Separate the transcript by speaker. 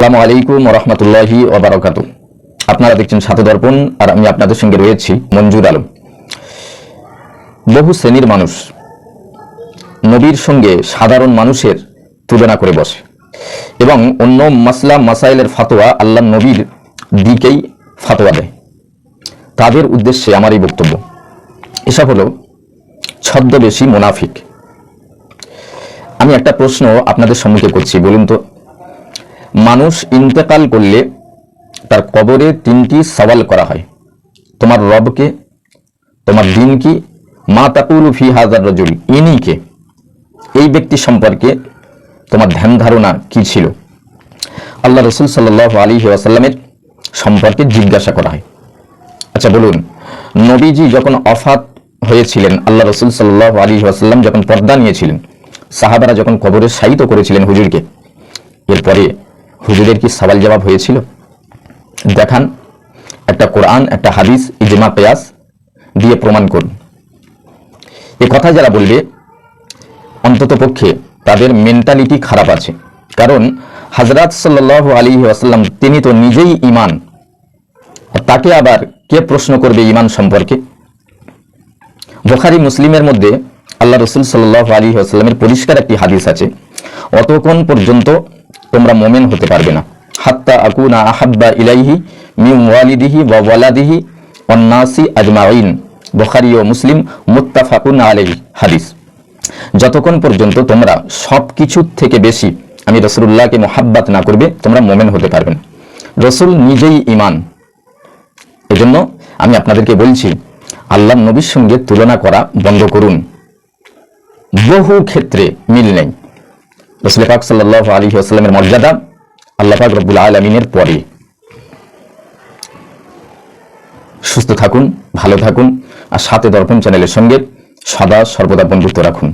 Speaker 1: আসসালামু আলাইকুম রহমতুল্লাহি ওবরাকাত। আপনারা দেখছেন সাথে দর্পণ, আর আমি আপনাদের সঙ্গে রয়েছি মঞ্জুর আলম। বহু শ্রেণির মানুষ নবীর সঙ্গে সাধারণ মানুষের তুলনা করে বসে, এবং অন্য মাসলা মাসাইলের ফাতোয়া আল্লাহ নবীর দিকেই ফাতোয়া দেয়। তাদের উদ্দেশ্যে আমার এই বক্তব্য। এসব হলো ছদ্মবেশী মোনাফিক। আমি একটা প্রশ্ন আপনাদের সম্মুখে করছি, বলুন তো। মানুষ ইন্তেকাল করলে তার কবরে তিনটি সওয়াল করা হয়। তোমার রবকে, তোমার দিন কি মা তাকুলু ফি হাজার রজুল, ইনি কে? এই ব্যক্তি সম্পর্কে তোমার ধ্যান ধারণা কি ছিল? আল্লাহ রসুল সাল্লাহ আলী ওয়াসাল্লামের সম্পর্কে জিজ্ঞাসা করা হয়। আচ্ছা বলুন, নবীজি যখন অফাত হয়েছিলেন, আল্লাহ রসুল সাল্লাহ আলী ওয়াসাল্লাম যখন পর্দা নিয়েছিলেন, সাহাবারা যখন কবরে শায়িত করেছিলেন হুজুরকে, এরপরে হুজুরের কি সওয়াল জবাব হয়েছিল? দেখান, একটা কোরআন, একটা হাদিস, ইজমা পেয়াস দিয়ে প্রমাণ করুন। এ কথা যারা বলবে, অন্তত পক্ষে তাদের মেন্টালিটি খারাপ আছে। কারণ হাজরাত সাল্লাহ আলী আসাল্লাম তিনি তো নিজেই ইমান তাকে আবার কে প্রশ্ন করবে ইমান সম্পর্কে? বোখারি, মুসলিমের মধ্যে আল্লাহ রসুল সাল্লাহ আলী আসাল্লামের পরিষ্কার একটি হাদিস আছে, অতক্ষণ পর্যন্ত তোমরা মোমেন হতে পারবে না। হাত্তা আকুনা আহাব্বা ইলাইহি মিউ ওয়ালিদিহি ওয়া ওয়ালাদিহি অন্নাসি আজমাইন বুখারী ও মুসলিম মুত্তাফাকুন আলাইহি হাদিস। যতক্ষণ পর্যন্ত তোমরা সব কিছুর থেকে বেশি আমি রসুল্লাহকে মোহাব্বাত না করবে, তোমরা মোমেন হতে পারবে না। রসুল নিজেই ইমান এজন্য আমি আপনাদেরকে বলছি আল্লাহ নবীর সঙ্গে তুলনা করা বন্ধ করুন। বহু ক্ষেত্রে মিল নেই। রসুল সাল্লাহ আলী আসলামের মর্যাদা আল্লাহ পাক রব্বুল আলমিনের পরে। সুস্থ থাকুন, ভালো থাকুন, আর সাথে দর্পণ চ্যানেলের সঙ্গে সদা সর্বদা বন্ধুত্ব রাখুন।